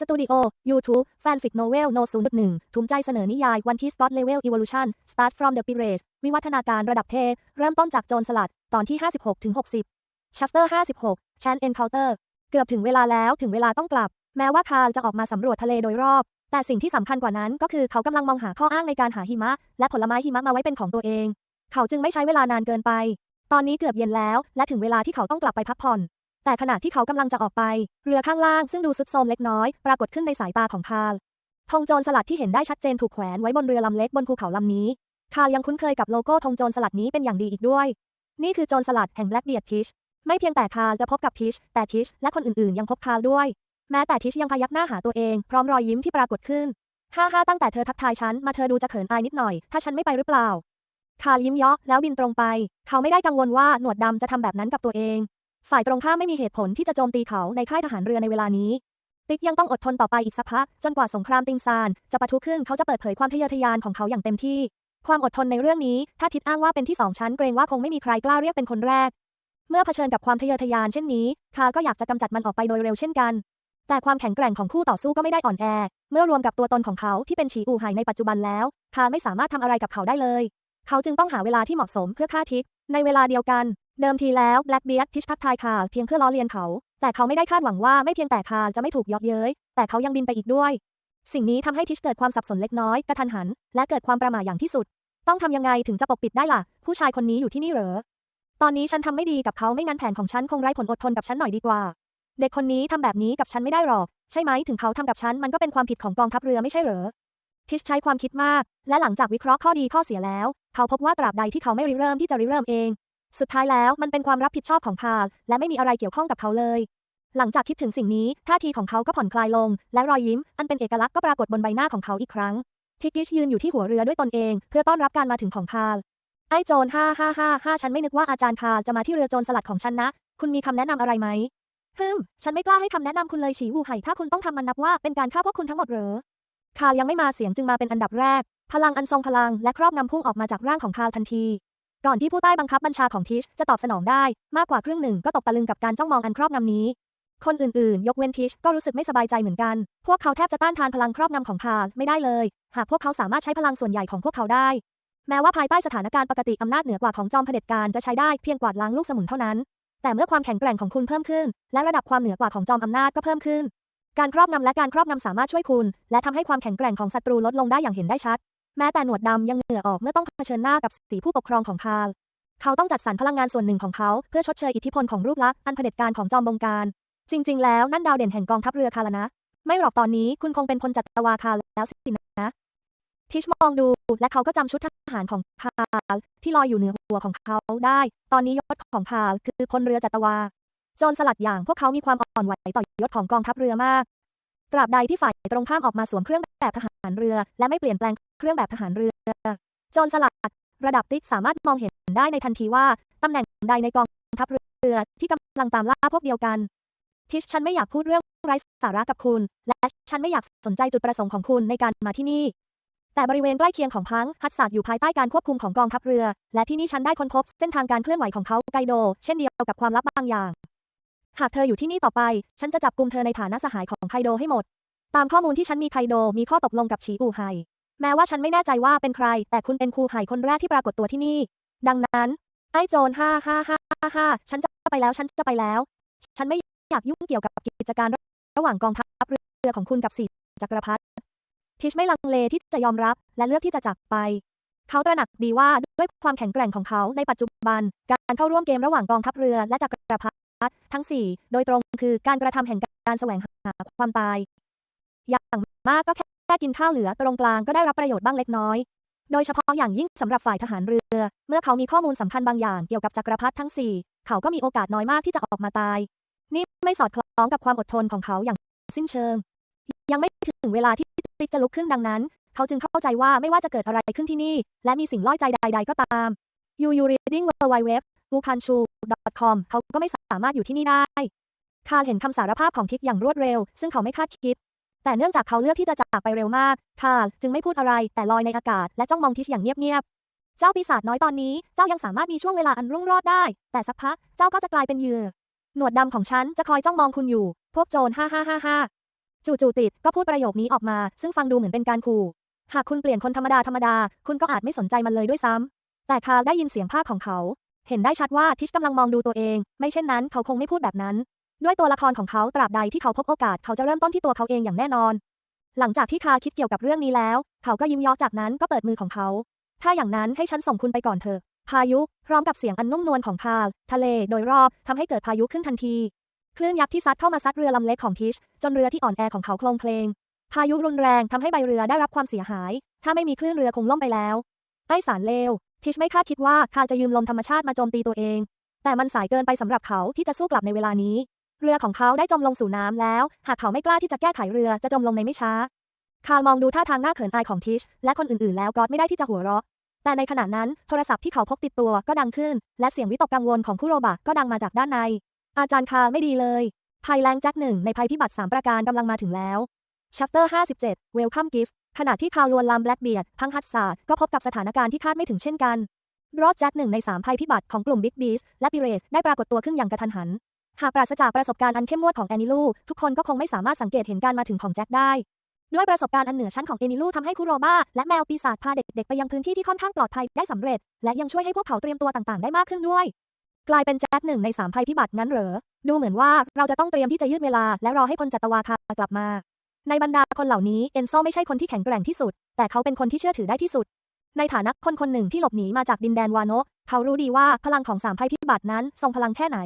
สตูดิโอ YouTube แฟนฟิกโนเวลโน0.1ทุมใจเสนอนิยาย One Piece God Level Evolution Start from the Pirate วิวัฒนาการระดับเทพ เริ่มต้นจากโจรสลัด ตอนที่ 56ถึง60 Chapter 56 Chan Encounter เกือบถึงเวลาแล้วถึงเวลาต้องกลับ แม้ว่าคาร์ลจะออกมาสำรวจทะเลโดยรอบ แต่สิ่งที่สำคัญกว่านั้นก็คือเขากำลังมองหาข้ออ้างในการหาหิมะ และผลไม้หิมะมาไว้เป็นของตัวเอง เขาจึงไม่ใช้เวลานานเกินไป ตอนนี้เกือบเย็นแล้ว และถึงเวลาที่เขาต้องกลับไปพักผ่อน แต่ขณะที่เขากำลังจะออกไป เรือข้างล่างซึ่งดูซุดโทมเล็กน้อย ปรากฏขึ้นในสายตาของคาร์ลธงโจรสลัดที่เห็นได้ชัดเจนถูกแขวนไว้บนเรือลำเล็กบนภูเขาลำนี้ คาร์ลยังคุ้นเคยกับโลโก้ธงโจรสลัดนี้เป็นอย่างดีอีกด้วย นี่คือโจรสลัดแห่งแบล็กเบียดทิชไม่เพียงแต่คาร์ลจะพบกับทิชแต่ทิชและคนอื่นๆ ยังพบคาร์ลด้วย แม้แต่ทิชยังพยักหน้าหาตัวเองพร้อมรอยยิ้มที่ปรากฏขึ้นฮ่าฮ่าตั้งแต่เธอทักทายฉันมาเธอดูจะเขินอายนิดหน่อย ถ้าฉันไม่ไปหรือเปล่า คาร์ลยิ้มเยาะแล้วบินตรงไป เขาไม่ได้กังวลว่าหนวดดำจะทำแบบนั้นกับตัวเอง ฝ่ายตรงข้ามไม่มีเหตุผลที่จะโจมตีเขาในค่ายทหารเรือในเวลานี้ ติ๊กยังต้องอดทนต่อไปอีกสักพัก จนกว่าสงครามติงซานจะปะทุขึ้นเขาจะเปิดเผยความทะเยอทะยานของเขาอย่างเต็มที่ ความอดทนในเรื่องนี้ ถ้าทิดอ้างว่าเป็นที่สองชั้นเกรงว่าคงไม่มีใครกล้าเรียกเป็นคนแรก เมื่อเผชิญกับความทะเยอทะยานเช่นนี้คาร์ก็อยากจะกำจัดมันออกไปโดยเร็วเช่นกัน แต่ความแข็งแกร่งของคู่ต่อสู้ก็ไม่ได้อ่อนแอ เมื่อรวมกับตัวตนของเขาที่เป็นฉีอู่ไหในปัจจุบันแล้วคาร์ไม่สามารถทำอะไรกับเขาได้เลย เขาจึงต้องหาเวลาที่เหมาะสมเพื่อฆ่าทิก ในเวลาเดียวกัน เดิมทีแล้วแบล็กเบียร์ทิชทักทายคาเพียงเพื่อล้อเลียนเขา แต่เขาไม่ได้คาดหวังว่าไม่เพียงแต่คาจะไม่ถูกยาะเย้ย แต่เขายังบินไปอีกด้วย สิ่งนี้ทำให้ทิชเกิดความสับสนเล็กน้อยกระทันหัน และเกิดความประหม่าอย่างที่สุด ต้องทำยังไงถึงจะปกปิดได้ล่ะ ผู้ชายคนนี้อยู่ที่นี่เหรอ ตอนนี้ฉันทำไม่ดีกับเขาไม่งั้นแผนของฉันคงไร้ผลอดทนกับฉันหน่อยดีกว่า เด็กคนนี้ทำแบบนี้กับฉันไม่ได้หรอกใช่ไหมถึงเขาทำกับฉันมันก็เป็นความผิดของกองทัพเรือไม่ใช่เหรอทิชใช้ความคิดมาก และหลังจากวิเคราะห์ข้อดีข้อเสียแล้ว เขาพบว่าตราบใดที่เขาไม่ริเริ่มที่จะริเริ่มเอง สุดท้ายแล้วมันเป็นความรับผิดชอบของคาลและไม่มีอะไรเกี่ยวข้องกับเขาเลย หลังจากคิดถึงสิ่งนี้ท่าทีของเขาก็ผ่อนคลายลง และรอยยิ้ม อันเป็นเอกลักษณ์ก็ปรากฏบนใบหน้าของเขาอีกครั้งทิกกิชยืนอยู่ที่หัวเรือด้วยตนเอง เพื่อต้อนรับการมาถึงของคาลไอ้โจรห้าห้าห้าห้าฉันไม่นึกว่าอาจารย์คาลจะมาที่เรือโจรสลัดของฉันนะ คุณมีคำแนะนำอะไรไหมฮึมฉันไม่กล้าให้คำแนะนำคุณเลยฉีวูไห่ถ้าคุณต้องทำมันนับว่าเป็นการฆ่าพวกคุณทั้งหมดเหรอคาลยังไม่มาเสียงจึงมาเป็นอันดับแรก พลังอันทรงพลังและครอบงำพุ่งออกมาจากร่างของคาร์ลทันที ก่อนที่ผู้ใต้บังคับบัญชาของทิชจะตอบสนองได้ มากกว่าครึ่งหนึ่งก็ตกตะลึงกับการจ้องมองอันครอบงำนี้ คนอื่นๆ ยกเว้นทิชก็รู้สึกไม่สบายใจเหมือนกัน พวกเขาแทบจะต้านทานพลังครอบงำของคาร์ลไม่ได้เลย หากพวกเขาสามารถใช้พลังส่วนใหญ่ของพวกเขาได้ แม้ว่าภายใต้สถานการณ์ปกติอำนาจเหนือกว่าของจอมเผด็จการจะใช้ได้เพียงกวาดล้างลูกสมุนเท่านั้น แต่เมื่อความแข็งแกร่งของคุณเพิ่มขึ้น และระดับความเหนือกว่าของจอมอำนาจก็เพิ่มขึ้นการครอบงำและการครอบงำสามารถช่วยคุณ และทำให้ความแข็งแกร่งของศัตรูลดลงได้อย่างเห็นได้ชัด แม้แต่หนวดดำยังเหงื่อออกเมื่อต้องเผชิญหน้ากับสีผู้ปกครองของคาร์ลเขาต้องจัดสรรพลังงานส่วนหนึ่งของเขา เพื่อชดเชยอิทธิพลของรูปลักษณ์อันเผด็จการของจอมบงการ จริง ๆ แล้วนั่นดาวเด่นแห่งกองทัพเรือคาร์ลนะ ไม่หรอกตอนนี้คุณคงเป็นพลจัตวาคาร์ลแล้วสินะทิชมองดูและเขาก็จำชุดทหารของคาร์ลที่ลอยอยู่เหนือหัวของเขาได้ ตอนนี้ยศของคาร์ลคือพลเรือจัตวา โจรสลัดอย่างพวกเขามีความอ่อนไหวต่อยศของกองทัพเรือมาก ตราบใดที่ฝ่ายตรงข้ามออกมาสวมเครื่องแบบทหารเรือ และไม่เปลี่ยนแปลงเครื่องแบบทหารเรือโจรสลัดระดับติ๊กสามารถมองเห็นได้ในทันทีว่าตำแหน่งใดในกองทัพเรือที่กำลังตามล่าพวกเดียวกัน ทิชฉันไม่อยากพูดเรื่องไร้สาระกับคุณ และฉันไม่อยากสนใจจุดประสงค์ของคุณในการมาที่นี่ แต่บริเวณใกล้เคียงของพังฮัตสากอยู่ภายใต้การควบคุมของกองทัพเรือ และที่นี่ฉันได้ค้นพบเส้นทางการเคลื่อนไหวของเขาไกโด เช่นเดียวกับความลับบางอย่าง หากเธออยู่ที่นี่ต่อไป ฉันจะจับกุมเธอในฐานะสหายของไคโดให้หมด ตามข้อมูลที่ฉันมีไคโดมีข้อตกลงกับฉีอูไห่แม้ว่าฉันไม่แน่ใจว่าเป็นใคร แต่คุณเป็นครูไห่คนแรกที่ปรากฏตัวที่นี่ ดังนั้น ไอ้โจรห้าห้าห้าห้าฉันจะไปแล้ว ฉันจะไปแล้ว ฉันไม่อยากยุ่งเกี่ยวกับกิจการระหว่างกองทัพเรือของคุณกับสี่จักรพรรดิ ทิชไม่ลังเลที่จะยอมรับและเลือกที่จะจากไป เขาตระหนักดีว่าด้วยความแข็งแกร่งของเขาในปัจจุบัน การเข้าร่วมเกมระหว่างกองทัพเรือและจักรพรรดิ ทั้ง 4 โดยตรงคือการกระทำแห่งการแสวงหาความตาย อย่างมากก็แค่กินข้าวเหลือตรงกลางก็ได้รับประโยชน์บ้างเล็กน้อย โดยเฉพาะอย่างยิ่งสำหรับฝ่ายทหารเรือ เมื่อเขามีข้อมูลสำคัญบางอย่างเกี่ยวกับจักรพรรดิทั้ง 4 เขาก็มีโอกาสน้อยมากที่จะออกมาตาย นี่ไม่สอดคล้องกับความอดทนของเขาอย่างสิ้นเชิง ยังไม่ถึงเวลาที่ติ๊กจะลุกขึ้นดังนั้น เขาจึงเข้าใจว่าไม่ว่าจะเกิดอะไรขึ้นที่นี่ และมีสิ่งล่อใจใด ๆ ก็ตาม you you reading world wide web w u k a n c h u com เขาก็ไม่สามารถอยู่ที่นี่ได้ คาร์ลเห็นคำสารภาพของทิกอย่างรวดเร็ว ซึ่งเขาไม่คาดคิด แต่เนื่องจากเขาเลือกที่จะจากไปเร็วมาก คาร์ลจึงไม่พูดอะไร แต่ลอยในอากาศและจ้องมองทิชอย่างเงียบๆ เจ้าปีศาจน้อยตอนนี้ เจ้ายังสามารถมีช่วงเวลาอันรุ่งโรจน์ได้ แต่สักพัก เจ้าก็จะกลายเป็นเหยื่อ หนวดดำของฉันจะคอยจ้องมองคุณอยู่ พวกโจรห้าห้าห้าห้าจู่ๆติดก็พูดประโยคนี้ออกมา ซึ่งฟังดูเหมือนเป็นการขู่ หากคุณเปลี่ยนคนธรรมดาธรรมดา คุณก็อาจไม่สนใจมันเลยด้วยซ้ำแต่คาร์ลได้ยินเสียงภาคของเขา เห็นได้ชัดว่าทิชกำลังมองดูตัวเอง ไม่เช่นนั้นเขาคงไม่พูดแบบนั้น ด้วยตัวละครของเขาตราบใดที่เขาพบโอกาสเขาจะเริ่มต้นที่ตัวเขาเองอย่างแน่นอน หลังจากที่คาคิดเกี่ยวกับเรื่องนี้แล้ว เขาก็ยิ้มย้อจากนั้นก็เปิดมือของเขา ถ้าอย่างนั้นให้ฉันส่งคุณไปก่อนเถอะ พายุพร้อมกับเสียงอันนุ่มนวลของคาทะเลโดยรอบทำให้เกิดพายุขึ้นทันที คลื่นยักษ์ที่ซัดเข้ามาซัดเรือลำเล็กของทิชจนเรือที่อ่อนแอของเขาโคลงเคลงพายุรุนแรงทำให้ใบเรือได้รับความเสียหาย ถ้าไม่มีคลื่นเรือคงล่มไปแล้ว ไอสารเลว ทิชไม่คาดคิดว่าคาจะยืมลมธรรมชาติมาโจมตีตัวเอง แต่มันสายเกินไปสำหรับเขาที่จะสู้กลับในเวลานี้ เรือของเขาได้จมลงสู่น้ำแล้ว หากเขาไม่กล้าที่จะแก้ไขเรือจะจมลงในไม่ช้า คามองดูท่าทางหน้าเขินอายของทิชและคนอื่นๆ แล้วก็ไม่ได้ที่จะหัวเราะ แต่ในขณะนั้นโทรศัพท์ที่เขาพกติดตัวก็ดังขึ้น และเสียงวิตกกังวลของคุโรบะก็ดังมาจากด้านใน อาจารย์คาไม่ดีเลย ภัยแรงแจ็คหนึ่งในภัยพิบัติ3ประการกำลังมาถึงแล้ว Chapter 57 Welcome Gift ขณะที่คาวลวนลามแบล็กเบียดพังฮัตซาดก็พบกับสถานการณ์ที่คาดไม่ถึงเช่นกัน รอดแจ็คหนึ่งใน3ภัยพิบัติของกลุ่มบิ๊กบีสและปิเรตได้ปรากฏตัวขึ้นอย่างกระทันหัน หากปราศจากประสบการณ์อันเข้มงวดของแอนิลู ทุกคนก็คงไม่สามารถสังเกตเห็นการมาถึงของแจ็คได้ ด้วยประสบการณ์อันเหนือชั้นของเอนิลูทำให้คุโรบ้าและแมวปีศาจพาเด็กๆไปยังพื้นที่ที่ค่อนข้างปลอดภัยได้สำเร็จ และยังช่วยให้พวกเขาเตรียมตัวต่างๆ ได้มากขึ้นด้วยกลายเป็นแจ็คหนึ่งในสามภัยพิบัตินั้นเหรอ ดูเหมือนว่าเราจะต้องเตรียมที่จะยืดเวลาและรอให้พลจัตวาคากลับมา ในบรรดาคนเหล่านี้เอนโซไม่ใช่คนที่แข็งแกร่งที่สุด แต่เขาเป็นคนที่เชื่อถือได้ที่สุด ในฐานะคนคนหนึ่งที่หลบหนีมาจากดินแดนวาโนะเขารู้ดีว่าพลังของสามภัยพิบัตินั้นทรงพลังแค่ไหน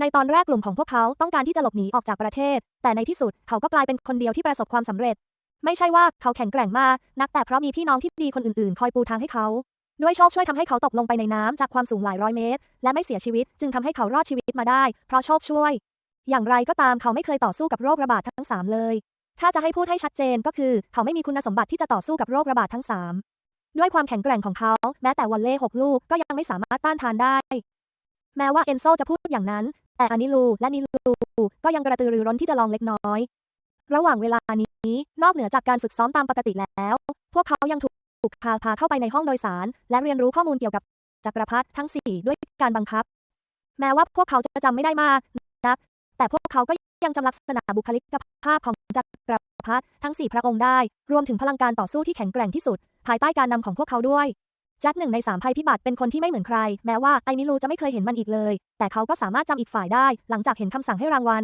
ในตอนแรกกลุ่มของพวกเขาต้องการที่จะหลบหนีออกจากประเทศ แต่ในที่สุดเขาก็กลายเป็นคนเดียวที่ประสบความสำเร็จ ไม่ใช่ว่าเขาแข็งแกร่งมากนักแต่เพราะมีพี่น้องที่ดีคนอื่นๆ คอยปูทางให้เขาด้วยโชคช่วยทำให้เขาตกลงไปในน้ำจากความสูงหลายร้อยเมตร และไม่เสียชีวิต จึงทำให้เขารอดชีวิตมาได้ เพราะโชคช่วย อย่างไรก็ตามเขาไม่เคยต่อสู้กับโรคระบาดทั้งสามเลย ถ้าจะให้พูดให้ชัดเจนก็คือ เขาไม่มีคุณสมบัติที่จะต่อสู้กับโรคระบาดทั้งสามด้วยความแข็งแกร่งของเขา แม้แต่วอลเล่หกลูกก็ยังไม่สามารถต้านทานได้ แม้ว่าเอนโซจะพูดอย่างนั้น แต่อานิลูและนิลูก็ยังกระตือรือร้นที่จะลองเล็กน้อย ระหว่างเวลานี้นอกเหนือจากการฝึกซ้อมตามปกติแล้ว พวกเขายังถูกถูกพาพาเข้าไปในห้องโดยสาร และเรียนรู้ข้อมูลเกี่ยวกับจักรพรรดิทั้ง 4 ด้วยการบังคับ แม้ว่าพวกเขาจะจำไม่ได้มากนัก แต่พวกเขาก็ยังจำลักษณะบุคลิกภาพของ จักรพรรดิทั้ง4พระองค์ได้ รวมถึงพลังการต่อสู้ที่แข็งแกร่งที่สุด ภายใต้การนำของพวกเขาด้วยแจ็คหนึ่งในสามภัยพิบัติเป็นคนที่ไม่เหมือนใคร แม้ว่าไอนิลูจะไม่เคยเห็นมันอีกเลย แต่เขาก็สามารถจำอีกฝ่ายได้ หลังจากเห็นคำสั่งให้รางวัล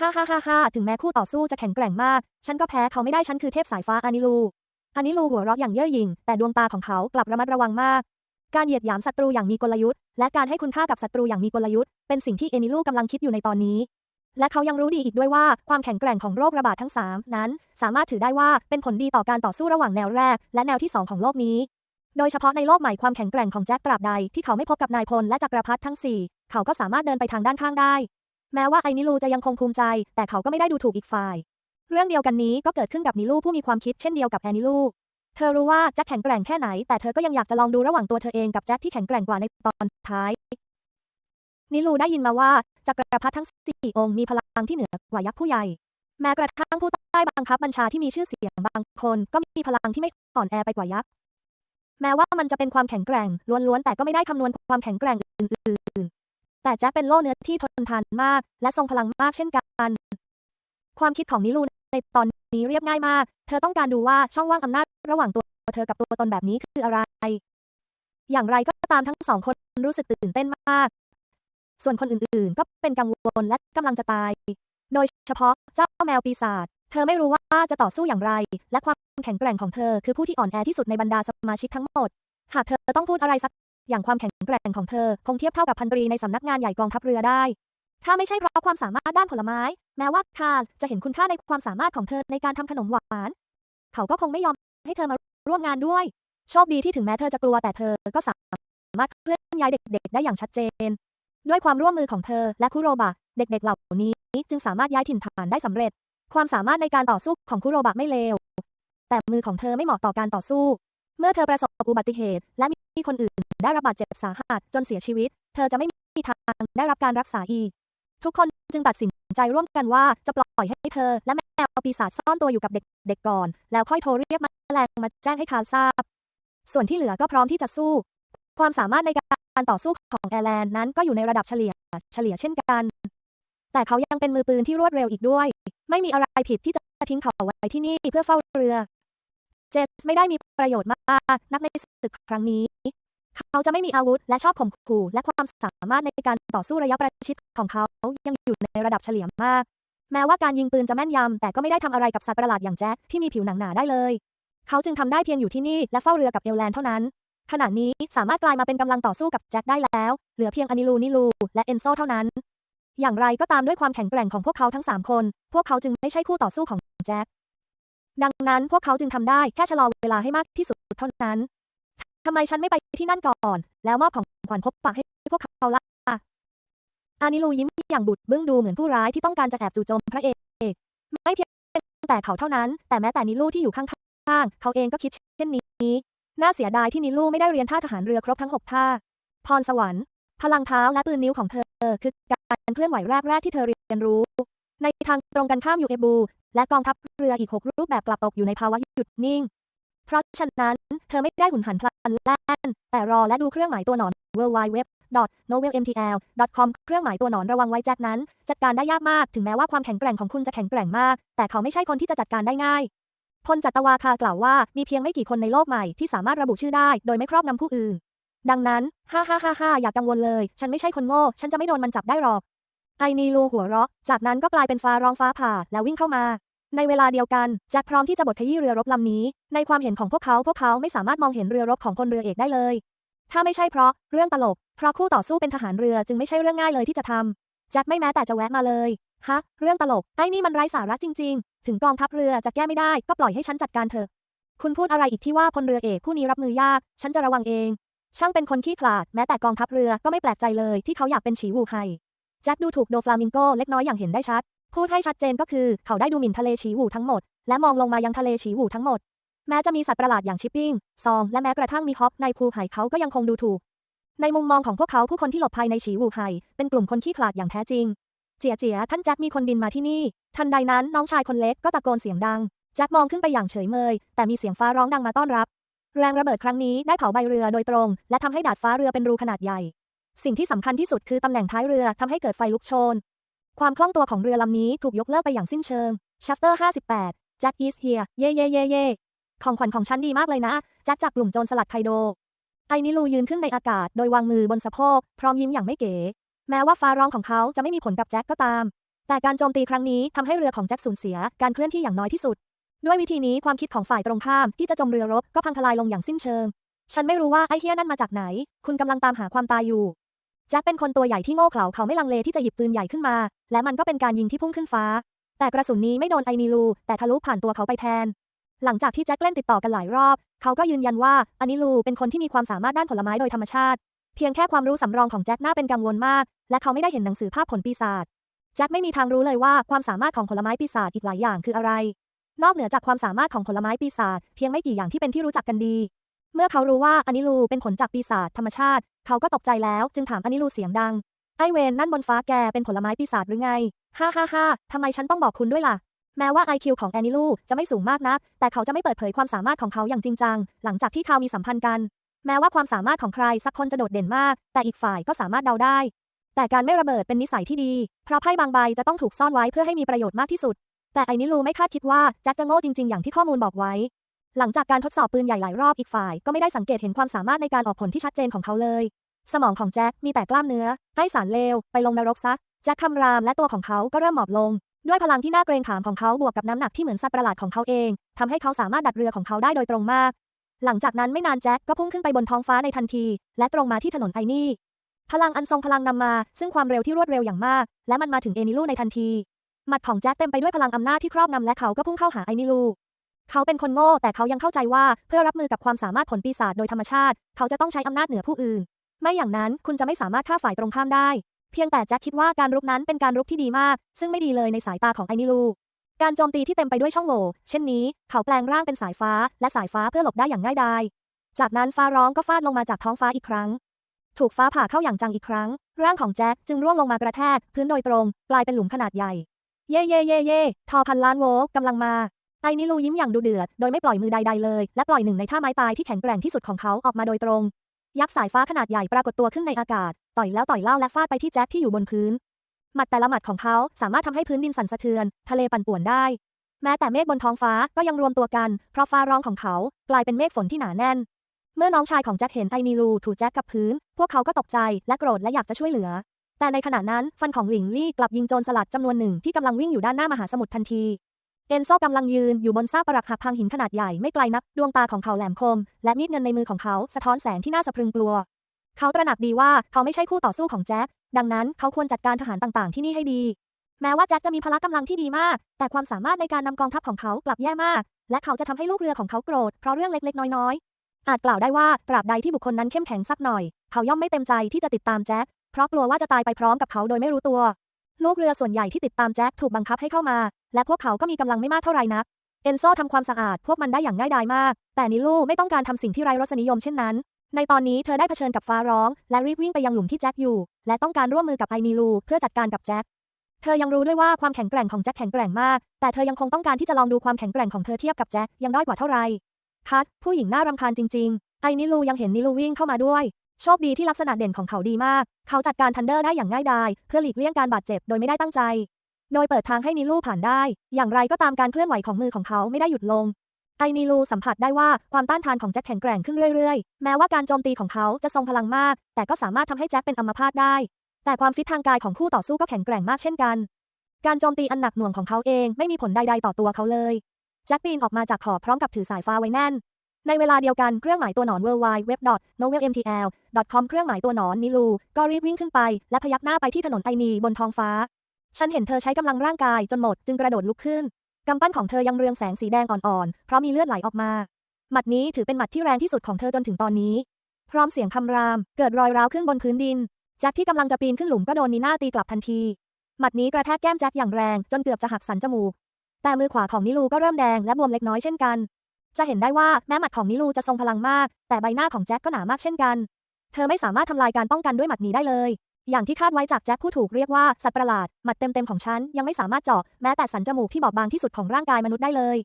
ฮ่าฮ่าฮ่าฮ่าถึงแม้คู่ต่อสู้จะแข็งแกร่งมาก ฉันก็แพ้เขาไม่ได้ฉันคือเทพสายฟ้าอานิลูอานิลูหัวเราะอย่างเย่อหยิ่งแต่ดวงตาของเขากลับระมัดระวังมาก การเหยียดหยามศัตรูอย่างมีกลยุทธ์ และการให้คุณค่ากับศัตรูอย่างมีกลยุทธ์เป็นสิ่งที่เอนิลูกำลังคิดอยู่ในตอนนี้ และเขายังรู้ดีอีกด้วยว่าความแข็งแกร่งของโรคระบาดทั้ง 3 นั้น สามารถถือได้ว่าเป็นผลดีต่อการต่อสู้ระหว่างแนวแรก และแนวที่ 2 ของโลกนี้ โดยเฉพาะในโลกใหม่ความแข็งแกร่งของแจ็คตราบใดที่เขาไม่พบกับนายพลและจักรพรรดิทั้ง 4 เขาก็สามารถเดินไปทางด้านข้างได้ แม้ว่าไอนิลูจะยังคงภูมิใจ แต่เขาก็ไม่ได้ดูถูกอีกฝ่าย เรื่องเดียวกันนี้ก็เกิดขึ้นกับนิลูผู้มีความคิดเช่นเดียวกับแอนิลูเธอรู้ว่าแจ็คแข็งแกร่งแค่ไหนแต่เธอก็ยังอยากจะลองดูระหว่างตัวเธอเองกับแจ็คที่แข็งแกร่งกว่าในตอนท้าย นิลูได้ยินมาว่าจักรพรรดิทั้งสี่องค์มีพลังที่เหนือกว่ายักษ์ผู้ใหญ่ แม้กระทั่งผู้ใต้บังคับบัญชาที่มีชื่อเสียงบางคนก็มีพลังที่ไม่อ่อนแอไปกว่ายักษ์ แม้ว่ามันจะเป็นความแข็งแกร่งล้วนๆแต่ก็ไม่ได้คำนวณความแข็งแกร่งอื่นๆ แต่แจ็คเป็นโล่เนื้อที่ทนทานมาก และทรงพลังมากเช่นกัน ความคิดของนิลูในตอนนี้เรียบง่ายมาก เธอต้องการดูว่าช่องว่างอำนาจระหว่างตัวเธอกับตัวตนแบบนี้คืออะไร อย่างไรก็ตามทั้งสองคนรู้สึกตื่นเต้นมาก ส่วนคนอื่นๆ ก็เป็นกังวลและกำลังจะตาย โดยเฉพาะเจ้าแมวปีศาจ เธอไม่รู้ว่าจะต่อสู้อย่างไร และความแข็งแกร่งของเธอคือผู้ที่อ่อนแอที่สุดในบรรดาสมาชิกทั้งหมด หากเธอต้องพูดอะไรสักอย่างความแข็งแกร่งของเธอ คงเทียบเท่ากับพันตรีในสำนักงานใหญ่กองทัพเรือได้ ถ้าไม่ใช่เพราะความสามารถด้านผลไม้ แม้ว่าคาร์ลจะเห็นคุณค่าในความสามารถของเธอในการทำขนมหวาน เขาก็คงไม่ยอมให้เธอมาร่วมงานด้วย โชคดีที่ถึงแม้เธอจะกลัวแต่เธอก็สามารถเคลื่อนย้ายเด็กๆ ได้อย่างชัดเจน ด้วยความร่วมมือของเธอและคุโรบะ เด็กๆเหล่านี้จึงสามารถย้ายถิ่นฐานได้สำเร็จ ความสามารถในการต่อสู้ของคุโรบะไม่เลว แต่มือของเธอไม่เหมาะต่อการต่อสู้ เมื่อเธอประสบอุบัติเหตุ และมีคนอื่น ได้รับบาดเจ็บสาหัสจนเสียชีวิต เธอจะไม่มีทางได้รับการรักษาอีก ทุกคนจึงตัดสินใจร่วมกันว่าจะปล่อยให้เธอ และแมวปีศาจซ่อนตัวอยู่กับเด็กๆก่อน แล้วค่อยโทรเรียกแมลงมาแจ้งให้คาร์ทราบ ส่วนที่เหลือก็พร้อมที่จะสู้ ความสามารถในการต่อสู้ของแอร์แลนด์นั้นก็อยู่ในระดับเฉลี่ย เฉลี่ยเช่นกัน แต่เขายังเป็นมือปืนที่รวดเร็วอีกด้วย ไม่มีอะไรผิดที่จะทิ้งเขาไว้ที่นี่เพื่อเฝ้าเรือ เจสไม่ได้มีประโยชน์มากนักในศึกครั้งนี้ เขาจะไม่มีอาวุธและชอบข่มขู่และความสามารถในการต่อสู้ระยะประชิดของเขายังอยู่ในระดับเฉลี่ยมาก แม้ว่าการยิงปืนจะแม่นยำแต่ก็ไม่ได้ทำอะไรกับสัตว์ประหลาดอย่างแจ็คที่มีผิวหนังหนาได้เลย เขาจึงทำได้เพียงอยู่ที่นี่และเฝ้าเรือกับเอลแลนด์เท่านั้น ขณะนี้สามารถกลายมาเป็นกำลังต่อสู้กับแจ็คได้แล้ว เหลือเพียงอานิลูนิลู และเอนโซเท่านั้น อย่างไรก็ตามด้วยความแข็งแกร่งของพวกเขาทั้งสามคน พวกเขาจึงไม่ใช่คู่ต่อสู้ของแจ็ค ดังนั้นพวกเขาจึงทำได้แค่ชะลอเวลาให้มากที่สุดเท่านั้นทำไมฉันไม่ไปที่นั่นก่อน แล้วมอบของขวัญพบปะให้พวกเขาล่ะอานิลูยิ้มอย่างบุดบึ้งดูเหมือนผู้ร้ายที่ต้องการจะแอบจู่โจมพระเอกไม่เพียงแต่เขาเท่านั้น แต่แม้แต่นิลูที่อยู่ข้างๆเขาเองก็คิดเช่นนี้ น่าเสียดายที่นิลูไม่ได้เรียนท่าทหารเรือครบทั้งหกท่า พรสวรรค์ พลังเท้าและปืนนิ้วของเธอ คือการเคลื่อนไหวแรก ๆ ที่เธอเรียนรู้ ในทางตรงกันข้ามยูเอบู และกองทัพเรืออีกหกรูปแบบกลับตกอยู่ในภาวะหยุดนิ่ง เพราะฉะนั้น เธอไม่ได้หุนหันพลันแล่นแต่รอและดูเครื่องหมายตัวหนอน w w w novelmtl com เครื่องหมายตัวหนอนระวังไว้แจ็คนั้น จัดการได้ยากมากถึงแม้ว่าความแข็งแกร่งของคุณจะแข็งแกร่งมาก แต่เขาไม่ใช่คนที่จะจัดการได้ง่าย พลจัตวาคากล่าวว่ามีเพียงไม่กี่คนในโลกใหม่ที่สามารถระบุชื่อได้ โดยไม่ครอบงำผู้อื่น ดังนั้นฮ่าฮ่าฮ่าฮ่าอย่ากังวลเลย ฉันไม่ใช่คนโง่ ฉันจะไม่โดนมันจับได้หรอก ไอนีลูหัวเราะ จากนั้นก็กลายเป็นฟ้าร้องฟ้าผ่าแล้ววิ่งเข้ามา ในเวลาเดียวกันแจ็คพร้อมที่จะบดขยี้เรือรบลำนี้ ในความเห็นของพวกเขาพวกเขาไม่สามารถมองเห็นเรือรบของคนเรือเอกได้เลย ถ้าไม่ใช่เพราะเรื่องตลก เพราะคู่ต่อสู้เป็นทหารเรือจึงไม่ใช่เรื่องง่ายเลยที่จะทำแจ็คไม่แม้แต่จะแวะมาเลย ฮะ เรื่องตลก ไอ้นี่มันไร้สาระจริง ๆ ถึงกองทัพเรือจะแก้ไม่ได้ ก็ปล่อยให้ฉันจัดการเถอะ คุณพูดอะไรอีกที่ว่าพลเรือเอกผู้นี้รับมือยาก ฉันจะระวังเอง ช่างเป็นคนขี้ขลาด แม้แต่กองทัพเรือก็ไม่แปลกใจเลยที่เขาอยากเป็นฉีวูไฮแจ็คดูถูกโดฟลามิงโกเล็กน้อยอย่างเห็นได้ชัด พูดให้ชัดเจนก็คือ เขาได้ดูหมิ่นทะเลฉีวูทั้งหมด และมองลงมายังทะเลฉีวูทั้งหมด แม้จะมีสัตว์ประหลาดอย่างชิปปิ้ง ซอง และแม้กระทั่งมีฮอปในภูไห่เขาก็ยังคงดูถูก ในมุมมองของพวกเขาผู้คนที่หลบภัยในฉีวูไห่เป็นกลุ่มคนขี้ขลาดอย่างแท้จริง เจียเจียท่านแจ็คมีคนบินมาที่นี่ ทันใดนั้นน้องชายคนเล็กก็ตะโกนเสียงดัง แจ็คมองขึ้นไปอย่างเฉยเมย แต่มีเสียงฟ้าร้องดังมาต้อนรับ แรงระเบิดครั้งนี้ได้เผาใบเรือโดยตรง และทำให้ดาดฟ้าเรือเป็นรูขนาดใหญ่ สิ่งที่สำคัญที่สุดคือตำแหน่งท้ายเรือทำให้เกิดไฟลุกโชน ความคล่องตัวของเรือลำนี้ถูกยกเลิกไปอย่างสิ้นเชิง Chapter 58 Jack is here เย่เย่เย่เย่ของขวัญของฉันดีมากเลยนะแจ็คจากกลุ่มโจรสลัดไคโดไอนิลูยืนขึ้นในอากาศโดยวางมือบนสะโพกพร้อมยิ้มอย่างไม่เก๋ แม้ว่าฟ้าร้องของเขาจะไม่มีผลกับแจ็คก็ตาม แต่การโจมตีครั้งนี้ทำให้เรือของแจ็คสูญเสียการเคลื่อนที่อย่างน้อยที่สุด ด้วยวิธีนี้ความคิดของฝ่ายตรงข้ามที่จะจมเรือรบก็พังทลายลงอย่างสิ้นเชิง ฉันไม่รู้ว่าไอ้เฮียนั่นมาจากไหน คุณกำลังตามหาความตายอยู่แจ็คเป็นคนตัวใหญ่ที่โง่เขลาเขาไม่ลังเลที่จะหยิบปืนใหญ่ขึ้นมา และมันก็เป็นการยิงที่พุ่งขึ้นฟ้า แต่กระสุนนี้ไม่โดนไอนิลู แต่ทะลุผ่านตัวเขาไปแทน หลังจากที่แจ็คเล่นติดต่อกันหลายรอบ เขาก็ยืนยันว่าอานิลูเป็นคนที่มีความสามารถด้านผลไม้โดยธรรมชาติ เพียงแค่ความรู้สำรองของแจ็คน่าเป็นกังวลมาก และเขาไม่ได้เห็นหนังสือภาพผลปีศาจแจ็คไม่มีทางรู้เลยว่าความสามารถของผลไม้ปีศาจอีกหลายอย่างคืออะไร นอกเหนือจากความสามารถของผลไม้ปีศาจเพียงไม่กี่อย่างที่เป็นที่รู้จักกันดี เมื่อเขารู้ว่าอานิลูเป็นผลจากปีศาจธรรมชาติ เขาก็ตกใจแล้วจึงถามอานิลูเสียงดัง ไอเวนนั่นบนฟ้าแกเป็นผลไม้ปีศาจหรือไง ฮ่าฮ่าฮ่าทำไมฉันต้องบอกคุณด้วยล่ะ แม้ว่า IQ ของแอนิลูจะไม่สูงมากนัก แต่เขาจะไม่เปิดเผยความสามารถของเขาอย่างจริงจัง หลังจากที่เขามีสัมพันธ์กัน แม้ว่าความสามารถของใครสักคนจะโดดเด่นมาก แต่อีกฝ่ายก็สามารถเดาได้ แต่การไม่ระเบิดเป็นนิสัยที่ดี เพราะไพ่บางใบจะต้องถูกซ่อนไว้เพื่อให้มีประโยชน์มากที่สุด แต่ไอนิลูไม่คาดคิดว่าแจ็คจะโง่จริงๆ อย่างที่ข้อมูลบอกไว้ หลังจากการทดสอบปืนใหญ่หลายรอบอีกฝ่ายก็ไม่ได้สังเกตเห็นความสามารถในการออกผลที่ชัดเจนของเขาเลย สมองของแจ็คมีแต่กล้ามเนื้อให้สารเลวไปลงนรกซะแจ็คคำรามและตัวของเขาก็เริ่มหมอบลง ด้วยพลังที่น่าเกรงขามของเขาบวกกับน้ำหนักที่เหมือนสัตว์ประหลาดของเขาเองทำให้เขาสามารถดัดเรือของเขาได้โดยตรงมาก หลังจากนั้นไม่นานแจ็คก็พุ่งขึ้นไปบนท้องฟ้าในทันที และตรงมาที่ถนนไอนี่ พลังอันทรงพลังนำมา ซึ่งความเร็วที่รวดเร็วอย่างมาก และมันมาถึงเอนิลูในทันทีหมัดของแจ็คเต็มไปด้วยพลังอำนาจที่ครอบงำและเขาก็พุ่งเข้าหาไอนิลูเขาเป็นคนโง่แต่เขายังเข้าใจว่าเพื่อรับมือกับความสามารถผลปีศาจโดยธรรมชาติ เขาจะต้องใช้อำนาจเหนือผู้อื่น ไม่อย่างนั้นคุณจะไม่สามารถฆ่าฝ่ายตรงข้ามได้ เพียงแต่แจ็คคิดว่าการรุกนั้นเป็นการรุกที่ดีมาก ซึ่งไม่ดีเลยในสายตาของไอนิลู การโจมตีที่เต็มไปด้วยช่องโหว่เช่นนี้เขาแปลงร่างเป็นสายฟ้า และสายฟ้าเพื่อหลบได้อย่างง่ายดาย จากนั้นฟ้าร้องก็ฟาดลงมาจากท้องฟ้าอีกครั้ง ถูกฟ้าผ่าเข้าอย่างจังอีกครั้ง ร่างของแจ็คจึงร่วงลงมากระแทก พื้นโดยตรง กลายเป็นหลุมขนาดใหญ่ เย่เย่เย่เย่ทอพันล้านโวลต์กำลังมาไอนิลูยิ้มอย่างดูเดือดโดยไม่ปล่อยมือใดๆเลย และปล่อยหนึ่งในท่าไม้ตายที่แข็งแกร่งที่สุดของเขาออกมาโดยตรง ยักษ์สายฟ้าขนาดใหญ่ปรากฏตัวขึ้นในอากาศ ต่อยแล้วต่อยเล่าและฟาดไปที่แจ็คที่อยู่บนพื้น หมัดแต่ละหมัดของเขาสามารถทำให้พื้นดินสั่นสะเทือน ทะเลปั่นป่วนได้ แม้แต่เมฆบนท้องฟ้าก็ยังรวมตัวกัน เพราะฟ้าร้องของเขากลายเป็นเมฆฝนที่หนาแน่น เมื่อน้องชายของแจ็คเห็นไอนีลูถูกแจ็คกับพื้น พวกเขาก็ตกใจและโกรธและอยากจะช่วยเหลือ แต่ในขณะนั้นฟันของหลิงลี่กลับยิงโจรสลัดจำนวนหนึ่งที่กำลังวิ่งอยู่ด้านหน้ามหาสมุทรทันทีเอนโซกำลังยืนอยู่บนซากปรักหักพังหินขนาดใหญ่ไม่ไกลนัก ดวงตาของเขาแหลมคม และมีดเงินในมือของเขาสะท้อนแสงที่น่าสะพรึงกลัว เขาตระหนักดีว่าเขาไม่ใช่คู่ต่อสู้ของแจ็ค ดังนั้นเขาควรจัดการทหารต่างๆ ที่นี่ให้ดี แม้ว่าแจ็คจะมีพละกำลังที่ดีมาก แต่ความสามารถในการนำกองทัพของเขากลับแย่มาก และเขาจะทำให้ลูกเรือของเขาโกรธเพราะเรื่องเล็กๆ น้อยๆ อาจกล่าวได้ว่าตราบใดที่บุคคลนั้นเข้มแข็งสักหน่อย เขาย่อมไม่เต็มใจที่จะติดตามแจ็คเพราะกลัวว่าจะตายไปพร้อมกับเขาโดยไม่รู้ตัว ลูกเรือส่วนใหญ่ที่ติดตามแจ็คถูกบังคับให้เข้ามา และพวกเขาก็มีกำลังไม่มากเท่าไหร่นักเอนโซทำความสะอาดพวกมันได้อย่างง่ายดายมาก แต่นิลูไม่ต้องการทำสิ่งที่ไร้รสนิยมเช่นนั้น ในตอนนี้เธอได้เผชิญกับฟ้าร้อง และรีบวิ่งไปยังหลุมที่แจ็คอยู่ และต้องการร่วมมือกับไอนิลูเพื่อจัดการกับแจ็คเธอยังรู้ด้วยว่าความแข็งแกร่งของแจ็คแข็งแกร่งมาก แต่เธอยังคงต้องการที่จะลองดูความแข็งแกร่งของเธอเทียบกับแจ็คยังด้อยกว่าเท่าไหร่คัดผู้หญิงน่ารำคาญจริง ๆ ไอนิลูยังเห็นนิลูวิ่งเข้ามาด้วย โชคดีที่ลักษณะเด่นของเขาดีมาก เขาจัดการทันเดอร์ได้อย่างง่ายดายเพื่อหลีกเลี่ยงการบาดเจ็บโดยไม่ได้ตั้งใจ โดยเปิดทางให้นิลูผ่านได้ อย่างไรก็ตามการเคลื่อนไหวของมือของเขาไม่ได้หยุดลง ไอนิลูสัมผัสได้ว่าความต้านทานของแจ็คแข็งแกร่งขึ้นเรื่อยๆ แม้ว่าการโจมตีของเขาจะทรงพลังมาก แต่ก็สามารถทำให้แจ็คเป็นอัมพาตได้ แต่ความฟิตทางกายของคู่ต่อสู้ก็แข็งแกร่งมากเช่นกัน การโจมตีอันหนักหน่วงของเขาเองไม่มีผลใดๆต่อตัวเขาเลย แจ็คปีนออกมาจากขอบพร้อมกับถือสายฟ้าไว้แน่น ในเวลาเดียวกันเครื่องหมายตัวหนอน w w w n o v e l m t l com เครื่องหมายตัวหนอนนิลูก็รีบวิ่งขึ้นไป และพยักหน้าไปที่ถนนไอนีบนท้องฟ้า ฉันเห็นเธอใช้กำลังร่างกายจนหมดจึงกระโดดลุกขึ้น กำปั้นของเธอยังเรืองแสงสีแดงอ่อนๆ เพราะมีเลือดไหลออกมา หมัดนี้ถือเป็นหมัดที่แรงที่สุดของเธอจนถึงตอนนี้ พร้อมเสียงคำราม เกิดรอยร้าวขึ้นบนพื้นดิน แจ็คที่กำลังจะปีนขึ้นหลุมก็โดนนีน่าตีกลับทันที หมัดนี้กระแทกแก้มแจ็คอย่างแรงจนเกือบจะหักสันจมูก แต่มือขวาของนิลูก็เริ่มแดงและบวมเล็กน้อยเช่นกัน จะเห็นได้ว่าแม้หมัดของนิลูจะทรงพลังมาก แต่ใบหน้าของแจ็คก็หนามากเช่นกัน เธอไม่สามารถทำลายการป้องกันด้วยหมัดนี้ได้เลย อย่างที่คาดไว้จากแจ็คผู้ถูกเรียกว่าสัตว์ประหลาด หมัดเต็มๆของฉันยังไม่สามารถเจาะแม้แต่สันจมูกที่บอบบางที่สุดของร่างกายมนุษย์ได้เลย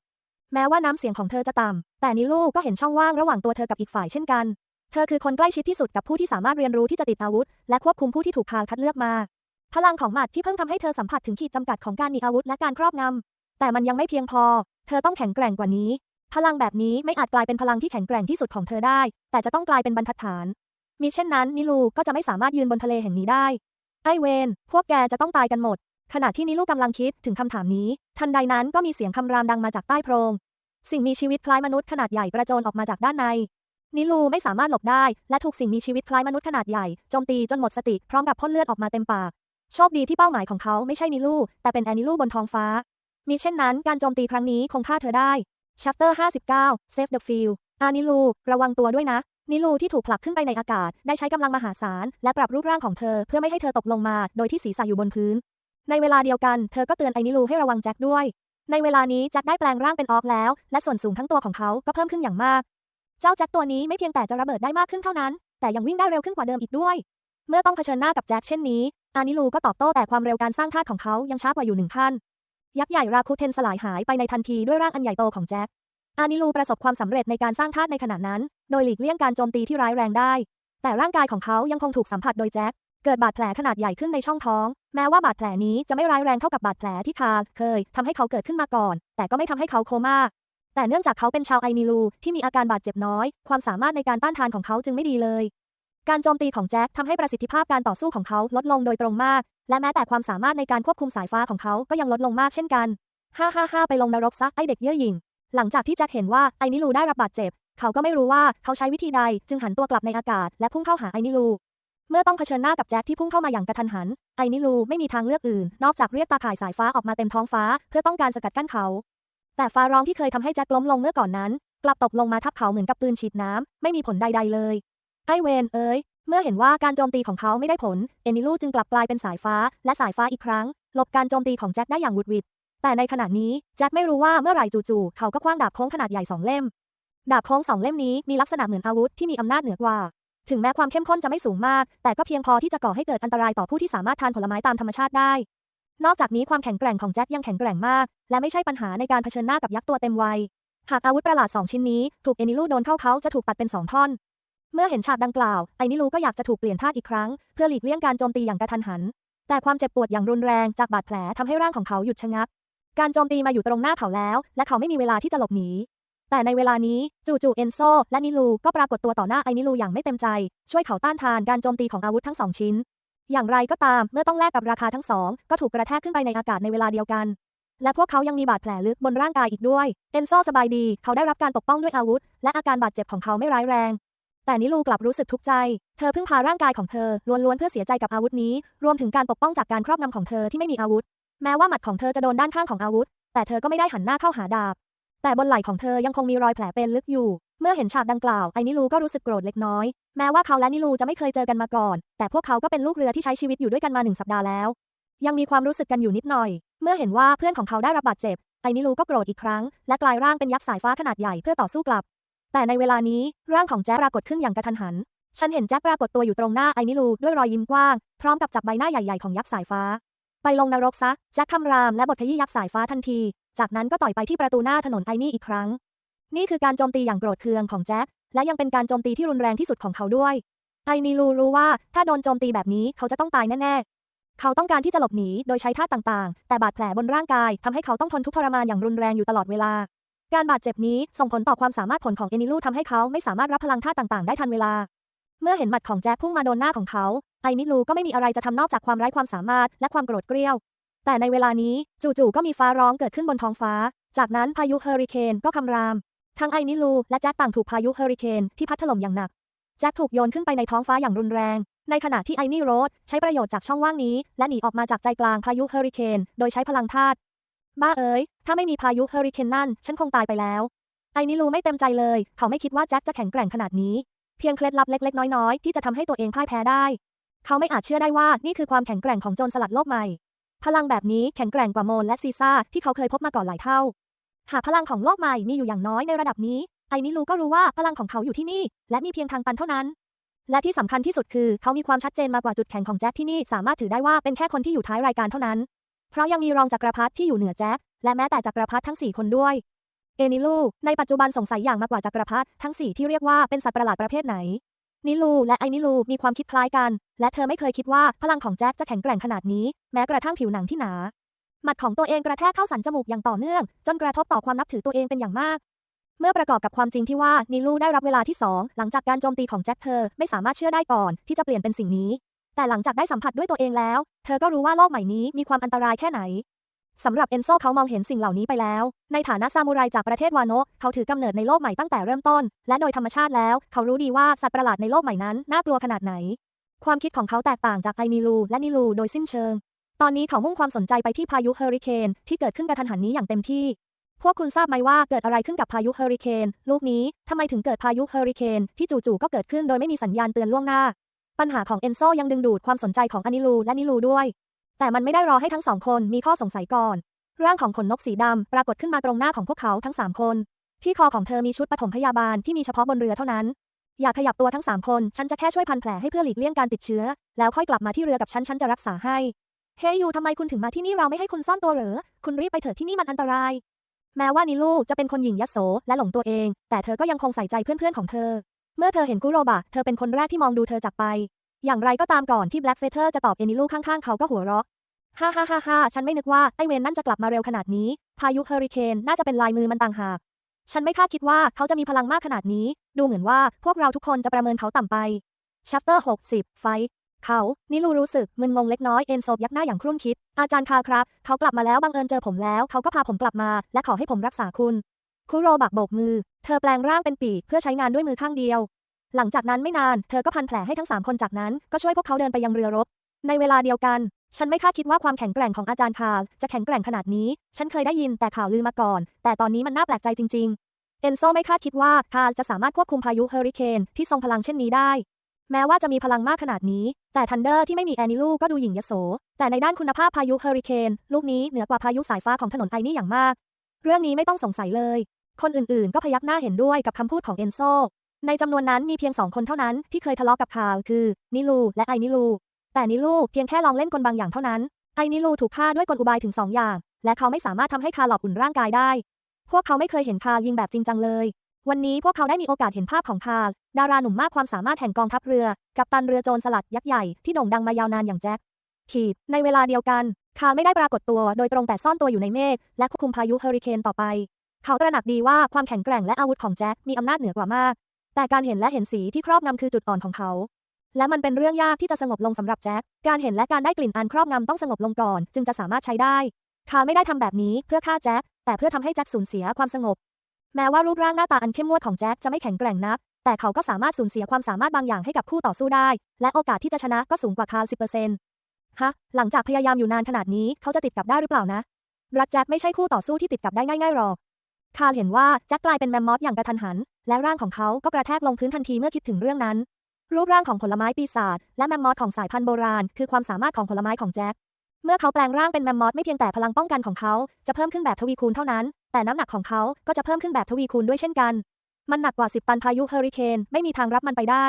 แม้ว่าน้ำเสียงของเธอจะต่ำแต่นิลูก็เห็นช่องว่างระหว่างตัวเธอกับอีกฝ่ายเช่นกัน เธอคือคนใกล้ชิดที่สุดกับผู้ที่สามารถเรียนรู้ที่จะติดอาวุธ และควบคุมผู้ที่ถูกพาคัดเลือกมา พลังของหมัดที่เพิ่งทำให้เธอสัมผัสถึงขีดจำกัดของการมีอาวุธและการครอบงำแต่มันยังไม่เพียงพอ เธอต้องแข็งแกร่งกว่านี้ พลังแบบนี้ไม่อาจกลายเป็นพลังที่แข็งแกร่งที่สุดของเธอได้ แต่จะต้องกลายเป็นบรรทัดฐาน มิเช่นนั้นนิลูก็จะไม่สามารถยืนบนทะเลแห่งนี้ได้ ไอเวน พวกแกจะต้องตายกันหมด ขณะที่นิลูกำลังคิดถึงคำถามนี้ ทันใดนั้นก็มีเสียงคำรามดังมาจากใต้โพรง สิ่งมีชีวิตคล้ายมนุษย์ขนาดใหญ่กระโจนออกมาจากด้านใน นิลูไม่สามารถหลบได้ และถูกสิ่งมีชีวิตคล้ายมนุษย์ขนาดใหญ่โจมตีจนหมดสติพร้อมกับพ่นเลือดออกมาเต็มปาก โชคดีที่เป้าหมายของเขาไม่ใช่นิลูแต่เป็นแอนิลูบนท้องฟ้า มีเช่นนั้นการโจมตีครั้งนี้คงฆ่าเธอได้ Chapter 59 Save the Field อานิลู ระวังตัวด้วยนะ นิลูที่ถูกผลักขึ้นไปในอากาศ ได้ใช้กำลังมหาศาล และปรับรูปร่างของเธอเพื่อไม่ให้เธอตกลงมา โดยที่ศีรษะอยู่บนพื้น ในเวลาเดียวกันเธอก็เตือนไอ้นิลูให้ระวังแจ็คด้วย ในเวลานี้แจ็คได้แปลงร่างเป็นออกแล้ว และส่วนสูงทั้งตัวของเขาก็เพิ่มขึ้นอย่างมาก เจ้าแจ็คตัวนี้ไม่เพียงแต่จะระเบิดได้มากขึ้นเท่านั้น แต่ยังวิ่งได้เร็วขึ้นกว่าเดิมอีกด้วย เมื่อต้องเผชิญหน้ากับแจ็คเช่นนี้ อานิลูก็ตอบโต้แต่ความเร็วการสร้างธาตุของเขายังช้ากว่าอยู่หนึ่งขั้นยักษ์ใหญ่ราคุเทนสลายหายไปในทันทีด้วยร่างอันใหญ่โตของแจ็ค อานิลูประสบความสำเร็จในการสร้างธาตุในขณะนั้น โดยหลีกเลี่ยงการโจมตีที่ร้ายแรงได้ แต่ร่างกายของเขายังคงถูกสัมผัสโดยแจ็ค เกิดบาดแผลขนาดใหญ่ขึ้นในช่องท้อง แม้ว่าบาดแผลนี้จะไม่ร้ายแรงเท่ากับบาดแผลที่คาเคยทำให้เขาเกิดขึ้นมาก่อน แต่ก็ไม่ทำให้เขาโคม่า แต่เนื่องจากเขาเป็นชาวไอนิลูที่มีอาการบาดเจ็บน้อย ความสามารถในการต้านทานของเขาจึงไม่ดีเลย การโจมตีของแจ็คทำให้ประสิทธิภาพการต่อสู้ของเขาลดลงโดยตรงมาก และแม้แต่ความสามารถในการควบคุมสายฟ้าของเขาก็ยังลดลงมากเช่นกัน ฮ่าฮ่าฮ่าไปลงนรกซะไอเด็กเย่อหยิ่ง หลังจากที่แจ็คเห็นว่าไอนิลูได้รับบาดเจ็บ เขาก็ไม่รู้ว่าเขาใช้วิธีใด จึงหันตัวกลับในอากาศ และพุ่งเข้าหาไอนิลู เมื่อต้องเผชิญหน้ากับแจ็คที่พุ่งเข้ามาอย่างกระทันหัน ไอนิลูไม่มีทางเลือกอื่น นอกจากเรียกตาข่ายสายฟ้าออกมาเต็มท้องฟ้า เพื่อต้องการสกัดกั้นเขา แต่ฟ้าร้องที่เคยทำให้แจ็คล้มลงเมื่อก่อนนั้น กลับตกลงมาทับเขาเหมือนกับปืนฉีดน้ำไม่มีผลใด ๆเลย ไอเวนเอ้ยเมื่อเห็นว่าการโจมตีของเขาไม่ได้ผล เอนิลูจึงกลับกลายเป็นสายฟ้า และสายฟ้าอีกครั้ง หลบการโจมตีของแจ็คได้อย่างวุดวิด แต่ในขณะนี้แจ็คไม่รู้ว่าเมื่อไหร่จู่ๆเขาก็คว้างดาบโค้งขนาดใหญ่สองเล่ม ดาบโค้งสองเล่มนี้มีลักษณะเหมือนอาวุธที่มีอำนาจเหนือกว่า ถึงแม้ความเข้มข้นจะไม่สูงมาก แต่ก็เพียงพอที่จะก่อให้เกิดอันตรายต่อผู้ที่สามารถทานผลไม้ตามธรรมชาติได้ นอกจากนี้ความแข็งแกร่งของแจ็คยังแข็งแกร่งมาก และไม่ใช่ปัญหาในการเผชิญหน้ากับยักษ์ตัวเต็มวัย หากอาวุธประหลาดสองชิ้นนี้ถูกเอนิลูโดนเข้าเขาจะถูกตัดเป็นสองท่อน เมื่อเห็นฉากดังกล่าวไอนิลูก็อยากจะถูกเปลี่ยนท่าอีกครั้ง เพื่อหลีกเลี่ยงการโจมตีอย่างกระทันหัน แต่ความเจ็บปวดอย่างรุนแรงจากบาดแผลทำให้ร่างของเขาหยุดชะงัก การโจมตีมาอยู่ตรงหน้าเขาแล้ว และเขาไม่มีเวลาที่จะหลบหนี แต่ในเวลานี้จู่ๆเอนโซและนิลูก็ปรากฏตัวต่อหน้าไอนิลูอย่างไม่เต็มใจ ช่วยเขาต้านทานการโจมตีของอาวุธทั้งสองชิ้น อย่างไรก็ตามเมื่อต้องแลกกับราคาทั้งสอง ก็ถูกกระแทกขึ้นไปในอากาศในเวลาเดียวกัน และพวกเขายังมีบาดแผลลึกบนร่างกายอีกด้วย เอนโซสบายดี เขาได้รับการปกป้องด้วยอาวุธ และอาการบาดเจ็บของเขาไม่ร้ายแรงแต่นิลูกลับรู้สึกทุกข์ใจ เธอเพึ่งพาร่างกายของเธอล้วนๆเพื่อเสียใจกับอาวุธนี้ รวมถึงการปกป้องจากการครอบงำของเธอที่ไม่มีอาวุธ แม้ว่าหมัดของเธอจะโดนด้านข้างของอาวุธ แต่เธอก็ไม่ได้หันหน้าเข้าหาดาบ แต่บนไหล่ของเธอยังคงมีรอยแผลเป็นลึกอยู่ เมื่อเห็นฉากดังกล่าวไอ้นิลูก็รู้สึกโกรธเล็กน้อย แม้ว่าเขาและนิลูจะไม่เคยเจอกันมาก่อน แต่พวกเขาก็เป็นลูกเรือที่ใช้ชีวิตอยู่ด้วยกันมาหนึ่งสัปดาห์แล้ว ยังมีความรู้สึกกันอยู่นิดหน่อย เมื่อเห็นว่าเพื่อนของเขาได้รับบาดเจ็บ ไอ้นิลูก็โกรธอีกครั้ง และกลายร่างเป็นยักษ์สายฟ้าขนาดใหญ่เพื่อต่อสู้กลับ แต่ในเวลานี้ร่างของแจ๊ปรากฏขึ้นอย่างกระทันหัน ฉันเห็นแจ็คปรากฏตัวอยู่ตรงหน้าไอ้นิลูด้วยรอยยิ้มกว้าง พร้อมกับจับใบหน้าใหญ่ๆของยักษ์สายฟ้า ไปลงนรกซะ แจ็คคำรามและบทขยี้ยักษ์สายฟ้าทันที จากนั้นก็ต่อยไปที่ประตูหน้าถนนไอนี่อีกครั้ง นี่คือการโจมตีอย่างโกรธเคืองของแจ็ค และยังเป็นการโจมตีที่รุนแรงที่สุดของเขาด้วย ไอนิลูรู้ว่าถ้าโดนโจมตีแบบนี้เขาจะต้องตายแน่ๆ เขาต้องการที่จะหลบหนีโดยใช้ท่าต่างๆ แต่บาดแผลบนร่างกายทำให้เขาต้องทนทุกข์ทรมานอย่างรุนแรงอยู่ตลอดเวลา การบาดเจ็บนี้ส่งผลต่อความสามารถผลของเอนิลูทำให้เขาไม่สามารถรับพลังท่าต่างๆ ได้ทันเวลา เมื่อเห็นหมัดของแจ็คพุ่งมาโดนหน้าของเขา ไอนิลูก็ไม่มีอะไรจะทำนอกจากความไร้ความสามารถและความโกรธเกรี้ยว แต่ในเวลานี้จู่ๆก็มีฟ้าร้องเกิดขึ้นบนท้องฟ้า จากนั้นพายุเฮอริเคนก็คำราม ทั้งไอนิลูและแจ็คต่างถูกพายุเฮอริเคนที่พัดถล่มอย่างหนัก แจ็คถูกโยนขึ้นไปในท้องฟ้าอย่างรุนแรง ในขณะที่ไอนี่โรดใช้ประโยชน์จากช่องว่างนี้ และหนีออกมาจากใจกลางพายุเฮอริเคนโดยใช้พลังธาตุ บ้าเอ๋ย ถ้าไม่มีพายุเฮอริเคนนั่นฉันคงตายไปแล้ว ไอนิลูไม่เต็มใจเลย เขาไม่คิดว่าแจ็คจะแข็งแกร่งขนาดนี้ เพียงเคล็ดลับเล็กๆ น้อยๆ ที่จะทำให้ตัวเองพ่ายแพ้ได้ เขาไม่อาจเชื่อได้ว่านี่คือความแข็งแกร่งของโจรสลัดโลกใหม่ พลังแบบนี้แข็งแกร่งกว่าโมนและซีซ่าที่เขาเคยพบมาก่อนหลายเท่า หากพลังของโลกใหม่มีอยู่อย่างน้อยในระดับนี้ ไอนิลูก็รู้ว่าพลังของเขาอยู่ที่นี่ และมีเพียงทางตันเท่านั้น และที่สำคัญที่สุดคือเขามีความชัดเจนมากกว่าจุดแข็งของแจ็คที่นี่สามารถถือได้ว่าเป็นแค่คนที่อยู่ท้ายรายการเท่านั้น เพราะยังมีรองจักรพรรดิที่อยู่เหนือแจ็คและแม้แต่จักรพรรดิทั้ง 4 คนด้วย เอนิลูในปัจจุบันสงสัยอย่างมากกว่าจักรพรรดิทั้ง 4 ที่เรียกว่าเป็นสัตว์ประหลาดประเภทไหน นิลูและไอนิลูมีความคิดคล้ายกัน และเธอไม่เคยคิดว่าพลังของแจ็คจะแข็งแกร่งขนาดนี้ แม้กระทั่งผิวหนังที่หนา หมัดของตัวเองกระแทกเข้าสันจมูกอย่างต่อเนื่อง จนกระทบต่อความนับถือตัวเองเป็นอย่างมาก เมื่อประกอบกับความจริงที่ว่านิลูได้รับเวลาที่ 2 หลังจากการโจมตีของแจ็คเธอไม่สามารถเชื่อได้ก่อนที่จะเปลี่ยนเป็นสิ่งนี้ แต่หลังจากได้สัมผัสด้วยตัวเองแล้ว เธอก็รู้ว่าโลกใหม่นี้มีความอันตรายแค่ไหน สำหรับเอนโซเขามองเห็นสิ่งเหล่านี้ไปแล้ว ในฐานะซามูไรจากประเทศวาโนะเขาถือกำเนิดในโลกใหม่ตั้งแต่เริ่มต้น และโดยธรรมชาติแล้ว เขารู้ดีว่าสัตว์ประหลาดในโลกใหม่นั้นน่ากลัวขนาดไหน ความคิดของเขาแตกต่างจากไอนิลูและนิลูโดยสิ้นเชิง ตอนนี้เขามุ่งความสนใจไปที่พายุเฮอริเคนที่เกิดขึ้นกระทันหันนี้อย่างเต็มที่ พวกคุณทราบไหมว่าเกิดอะไรขึ้นกับพายุเฮอริเคนลูกนี้ทำไมถึงเกิดพายุเฮอริเคนที่จู่ๆก็เกิดขึ้นโดยไม่มีสัญญาณเตือนล่วงหน้า ปัญหาของเอนโซยังดึงดูดความสนใจของอานิลูและนิลูด้วย แต่มันไม่ได้รอให้ทั้งสองคนมีข้อสงสัยก่อน ร่างของขนนกสีดำปรากฏขึ้นมาตรงหน้าของพวกเขาทั้งสามคน ที่คอของเธอมีชุดปฐมพยาบาลที่มีเฉพาะบนเรือเท่านั้น อย่าขยับตัวทั้งสามคน ฉันจะแค่ช่วยพันแผลให้เพื่อหลีกเลี่ยงการติดเชื้อ แล้วค่อยกลับมาที่เรือกับฉัน ฉันจะรักษาให้ เฮยูทำไมคุณถึงมาที่นี่เราไม่ให้คุณซ่อนตัวเหรอ คุณรีบไปเถอะที่นี่มันอันตราย แม้ว่านิลูจะเป็นคนหญิงยโสและหลงตัวเอง แต่เธอก็ยังคงใส่ใจเพื่อนๆของเธอ เมื่อเธอเห็นคุโรบะ เธอเป็นคนแรกที่มองดูเธอจากไป อย่างไรก็ตามก่อนที่แบล็กเฟเธอร์จะตอบเอนิลูข้างๆ เขาก็หัวเราะฮ่าฮ่าฮ่าฮ่าฉันไม่นึกว่าไอเวนนั่นจะกลับมาเร็วขนาดนี้ พายุเฮอริเคนน่าจะเป็นลายมือมันต่างหาก ฉันไม่คาดคิดว่าเขาจะมีพลังมากขนาดนี้ ดูเหมือนว่าพวกเราทุกคนจะประเมินเขาต่ำไปชัปเตอร์60 ไฟ เขานิลูรู้สึกมึนงงเล็กน้อยเอ็นโซบยักหน้าอย่างครุ่นคิด อาจารย์คาครับ เขากลับมาแล้วบังเอิญเจอผมแล้ว เขาก็พาผมกลับมา และขอให้ผมรักษาคุณ คุโรบักโบกมือ เธอแปลงร่างเป็นปีกเพื่อใช้งานด้วยมือข้างเดียว หลังจากนั้นไม่นาน เธอก็พันแผลให้ทั้งสามคนจากนั้น ก็ช่วยพวกเขาเดินไปยังเรือรบ ในเวลาเดียวกัน ฉันไม่คาดคิดว่าความแข็งแกร่งของอาจารย์คาร์ลจะแข็งแกร่งขนาดนี้ ฉันเคยได้ยินแต่ข่าวลือมาก่อน แต่ตอนนี้มันน่าแปลกใจจริง ๆ เอนโซไม่คาดคิดว่าคาร์ลจะสามารถควบคุมพายุเฮอริเคนที่ทรงพลังเช่นนี้ได้ แม้ว่าจะมีพลังมากขนาดนี้ แต่ทันเดอร์ที่ไม่มีแอนิลูก็ดูหยิ่งยโส แต่ในด้านคุณภาพพายุเฮอริเคนลูกนี้เหนือกว่าพายุสายฟ้าของถนนไอนี่อย่างมาก เรื่องนี้ไม่ต้องสงสัยเลย คนอื่นๆ ก็พยักหน้าเห็นด้วยกับคำพูดของเอนโซ ในจำนวนนั้นมีเพียงสองคนเท่านั้นที่เคยทะเลาะกับคาร์ลคือ นิลูและไอนิลู แต่นิลูเพียงแค่ลองเล่นกลบางอย่างเท่านั้น ไอนิลูถูกฆ่าด้วยกลอุบายถึงสองอย่าง และเขาไม่สามารถทำให้คาร์ลอบอุ่นร่างกายได้ พวกเขาไม่เคยเห็นคายิงแบบจริงจังเลย วันนี้พวกเขาได้มีโอกาสเห็นภาพของคาดาราหนุ่มมากความสามารถแห่งกองทัพเรือ กับตันเรือโจรสลัดยักษ์ใหญ่ที่โด่งดังมายาวนานอย่างแจ็คขีดในเวลาเดียวกัน คาไม่ได้ปรากฏตัวโดยตรงแต่ซ่อนตัวอยู่ในเมฆและควบคุมพายุเฮอริเคนต่อไป เขาตระหนักดีว่าความแข็งแกร่งและอาวุธของแจ็คมีอำนาจเหนือกว่ามาก แต่การเห็นและเห็นสีที่ครอบงำคือจุดอ่อนของเขา และมันเป็นเรื่องยากที่จะสงบลงสำหรับแจ็ค การเห็นและการได้กลิ่นอันครอบงำต้องสงบลงก่อน จึงจะสามารถใช้ได้คาร์ไม่ได้ทำแบบนี้เพื่อฆ่าแจ็ค แต่เพื่อทำให้แจ็คสูญเสียความสงบ แม้ว่ารูปร่างหน้าตาอันเข้มงวดของแจ็คจะไม่แข็งแกร่งนัก แต่เขาก็สามารถสูญเสียความสามารถบางอย่างให้กับคู่ต่อสู้ได้ และโอกาสที่จะชนะก็สูงกว่าคาร์10%ฮะ หลังจากพยายามอยู่นานขนาดนี้เขาจะติดกับได้หรือเปล่านะ รัดแจ็คไม่ใช่คู่ต่อสู้ที่ติดกับได้ง่ายๆหรอกคาร์เห็นว่าแจ็คกลายเป็นแมมมอสอย่างกระทันหัน และร่างของเขาก็กระแทกลงพื้นทันทีเมื่อคิดถึงเรื่องนั้น รูปร่างของผลไม้ปีศาจและแมมมอสของสายพันธุ์โบราณ คือความสามารถของผลไม้ของแจ็คเมื่อเขาแปลงร่างเป็นแมมมอสไม่เพียงแต่พลังป้องกันของเขาจะเพิ่มขึ้นแบบทวีคูณเท่านั้น แต่น้ำหนักของเขาก็จะเพิ่มขึ้นแบบทวีคูณด้วยเช่นกัน มันหนักกว่า10ตันพายุเฮอริเคนไม่มีทางรับมันไปได้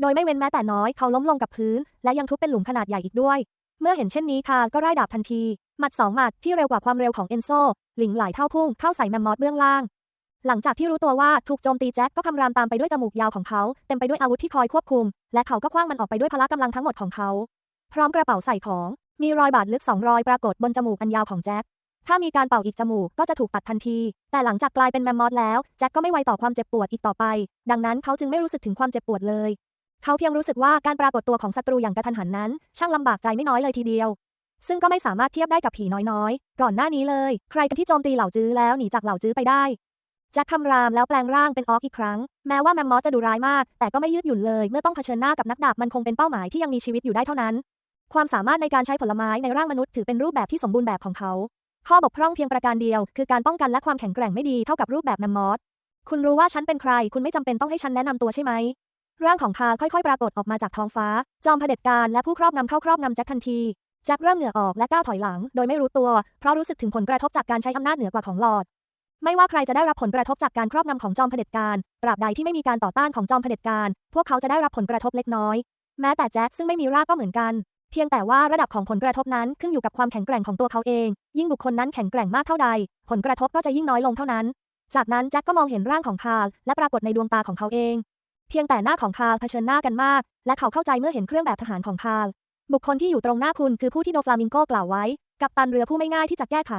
โดยไม่เว้นแม้แต่น้อยเขาล้มลงกับพื้น และยังทุบเป็นหลุมขนาดใหญ่อีกด้วย เมื่อเห็นเช่นนี้คาร์ก็ไล่ดาบทันทีหมัดสองหมัดที่เร็วกว่าความเร็วของเอนโซหลิงหลายเท่าพุ่งเข้าใส่แมมมอสเบื้องล่าง หลังจากที่รู้ตัวว่าถูกโจมตีแจ็คก็คำรามตามไปด้วยจมูกยาวของเขา เต็มไปด้วยอาวุธที่คอยควบคุม และเขาก็คว้างมันออกไปด้วยพละกำลังทั้งหมดของเขา พร้อมกระเป๋าใส่ของ มีรอยบาดลึกสองรอยปรากฏบนจมูกอันยาวของแจ็คถ้ามีการเป่าอีกจมูกก็จะถูกตัดทันที แต่หลังจากกลายเป็นแมมมอสแล้ว แจ็คก็ไม่ไวต่อความเจ็บปวดอีกต่อไป ดังนั้นเขาจึงไม่รู้สึกถึงความเจ็บปวดเลย เขาเพียงรู้สึกว่าการปรากฏตัวของศัตรูอย่างกระทันหันนั้น ช่างลำบากใจไม่น้อยเลยทีเดียว ซึ่งก็ไม่สามารถเทียบได้กับผีน้อยๆ ก่อนหน้านี้เลย ใครกันที่โจมตีเหล่าจื้อแล้วหนีจากเหล่าจื้อไปได้ จ็คคำรามแล้วแปลงร่างเป็นออกอีกครั้ง แม้ว่าแมมมอสจะดุร้ายมาก แต่ก็ไม่ยืดหยุ่นเลย เมื่อต้องเผชิญหน้ากับนักดาบมันคงเป็นเป้าหมายที่ยังมีชีวิตอยู่ได้เท่านั้น ความสามารถในการใช้ผลไม้ในร่างมนุษย์ถือเป็นรูปแบบที่สมบูรณ์แบบของเขา ข้อบกพร่องเพียงประการเดียว คือการป้องกันและความแข็งแกร่งไม่ดีเท่ากับรูปแบบแมมมอสคุณรู้ว่าฉันเป็นใคร คุณไม่จำเป็นต้องให้ฉันแนะนำตัวใช่ไหมร่างของคาค่อยๆ ปรากฏออกมาจากท้องฟ้า จอมเผด็จการและผู้ครอบงำเข้าครอบงำแจ็คทันทีแจ็คเริ่มเหงื่อออกและก้าวถอยหลัง โดยไม่รู้ตัว เพราะรู้สึกถึงผลกระทบจากการใช้อำนาจเหนือกว่าของหลอด ไม่ว่าใครจะได้รับผลกระทบจากการครอบงำของจอมเผด็จการ ตราบใดที่ไม่มีการต่อต้านของจอมเผด็จการ พวกเขาจะได้รับผลกระทบเล็กน้อย แม้แต่แจ็คซึ่งไม่มีรากก็เหมือนกัน เพียงแต่ว่าระดับของผลกระทบนั้นขึ้นอยู่กับความแข็งแกร่งของตัวเขาเอง ยิ่งบุคคลนั้นแข็งแกร่งมากเท่าใด ผลกระทบก็จะยิ่งน้อยลงเท่านั้น จากนั้นแจ็คก็มองเห็นร่างของคาร์ลและปรากฏในดวงตาของเขาเอง เพียงแต่หน้าของคาร์ลเผชิญหน้ากันมาก และเขาเข้าใจเมื่อเห็นเครื่องแบบทหารของคาร์ลบุคคลที่อยู่ตรงหน้าคุณคือผู้ที่โดฟลามิงโกกล่าวไว้ กับตันเรือผู้ไม่ง่ายที่จะแก้ไข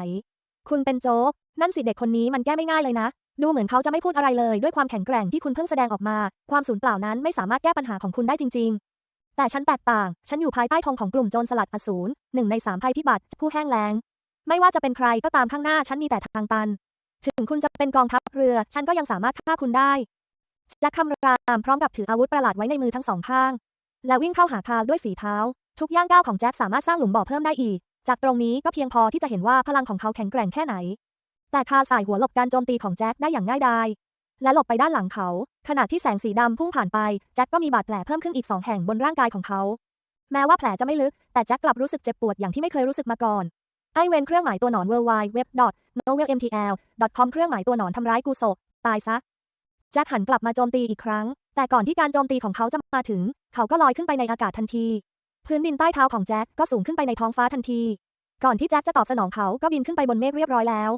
คุณเป็นโจ๊ก นั่นสิเด็กคนนี้มันแก้ไม่ง่ายเลยนะ ดูเหมือนเขาจะไม่พูดอะไรเลยด้วยความแข็งแกร่งที่คุณเพิ่งแสดงออกมา ความสูญเปล่านั้นไม่สามารถแก้ปัญหาของคุณได้จริง ๆ แต่ฉันแตกต่าง ฉันอยู่ภายใต้ธงของกลุ่มโจรสลัดอสูรหนึ่งในสามภัยพิบัติผู้แห้งแล้ง ไม่ว่าจะเป็นใครก็ตามข้างหน้าฉันมีแต่ทางตัน ถึงคุณจะเป็นกองทัพเรือ ฉันก็ยังสามารถฆ่าคุณได้แจ็คคำรามพร้อมกับถืออาวุธประหลาดไว้ในมือทั้งสองข้าง และวิ่งเข้าหาคาด้วยฝีเท้า ทุกย่างก้าวของแจ็คสามารถสร้างหลุมบ่อเพิ่มได้อีก จากตรงนี้ก็เพียงพอที่จะเห็นว่าพลังของเขาแข็งแกร่งแค่ไหน แต่คาสายหัวหลบการโจมตีของแจ็คได้อย่างง่ายดายและหลบไปด้านหลังเขา ขณะที่แสงสีดำพุ่งผ่านไป แจ็คก็มีบาดแผลเพิ่มขึ้นอีกสองแห่งบนร่างกายของเขา แม้ว่าแผลจะไม่ลึก แต่แจ็คกลับรู้สึกเจ็บปวดอย่างที่ไม่เคยรู้สึกมาก่อน ไอเวนเครื่องหมายตัวหนอน w w w n o v e l m t l com เครื่องหมายตัวหนอนทำร้ายกูโศกตายซะ แจ็คหันกลับมาโจมตีอีกครั้ง แต่ก่อนที่การโจมตีของเขาจะมาถึง เขาก็ลอยขึ้นไปในอากาศทันที พื้นดินใต้เท้าของแจ็คก็สูงขึ้นไปในท้องฟ้าทันที ก่อนที่แจ็คจะตอบสนองเขาก็บินขึ้นไปบนเมฆเรียบร้อยแล้ว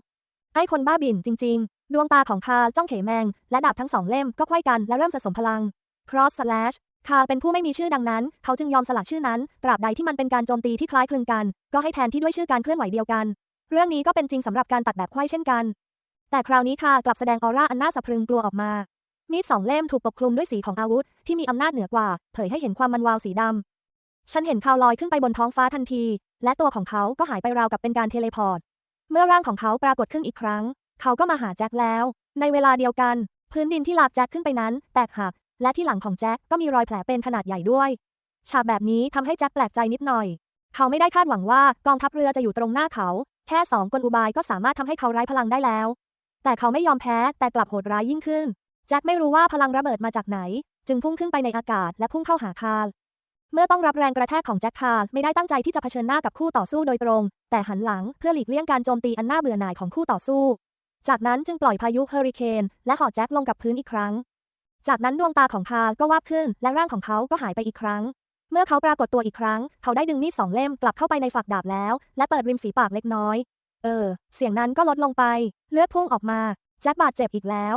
ไอ้คนบ้าบินจริง ๆ ดวงตาของคาจ้องเขแมง และดาบทั้งสองเล่มก็ไขว้กันและเริ่มสะสมพลัง cross slash คาเป็นผู้ไม่มีชื่อดังนั้น เขาจึงยอมสลักชื่อนั้น ตราบใดที่มันเป็นการโจมตีที่คล้ายคลึงกัน ก็ให้แทนที่ด้วยชื่อการเคลื่อนไหวเดียวกัน เรื่องนี้ก็เป็นจริงสำหรับการตัดแบบไขว้เช่นกัน แต่คราวนี้คากลับแสดงออร่าอันน่าสะพรึงกลัวออกมา มีดสองเล่มถูกปกคลุมด้วยสีของอาวุธ ที่มีอำนาจเหนือกว่า เผยให้เห็นความมันวาวสีดำ ฉันเห็นเขาลอยขึ้นไปบนท้องฟ้าทันที และตัวของเขาก็หายไปราวกับเป็นการเทเลพอร์ต เมื่อร่างของเขาปรากฏขึ้นอีกครั้ง เขาก็มาหาแจ็คแล้ว ในเวลาเดียวกัน พื้นดินที่ลากแจ็คขึ้นไปนั้น แตกหัก และที่หลังของแจ็คก็มีรอยแผลเป็นขนาดใหญ่ด้วย ฉากแบบนี้ทำให้แจ็คแปลกใจนิดหน่อย เขาไม่ได้คาดหวังว่ากองทัพเรือจะอยู่ตรงหน้าเขา แค่สองกลอุบายก็สามารถทำให้เขาไร้พลังได้แล้ว แต่เขาไม่ยอมแพ้แต่กลับโหดร้ายยิ่งขึ้น แจ็คไม่รู้ว่าพลังระเบิดมาจากไหน จึงพุ่งขึ้นไปในอากาศและพุ่งเข้าหาคาร์ เมื่อต้องรับแรงกระแทกของแจ็คคาร์ไม่ได้ตั้งใจที่จะเผชิญหน้ากับคู่ต่อสู้โดยตรง แต่หันหลังเพื่อหลีกเลี่ยงการโจมตีอันน่าเบื่อหน่ายของคู่ต่อสู้ จากนั้นจึงปล่อยพายุเฮอริเคนและหอแจ็คลงกับพื้นอีกครั้ง จากนั้นดวงตาของคาร์ก็วาบขึ้น และร่างของเขาก็หายไปอีกครั้ง เมื่อเขาปรากฏตัวอีกครั้ง เขาได้ดึงมีดสองเล่มกลับเข้าไปในฝักดาบแล้ว และเปิดริมฝีปากเล็กน้อย เออ เสียงนั้นก็ลดลงไป เลือดพุ่งออกมาแจ็คบาดเจ็บอีกแล้ว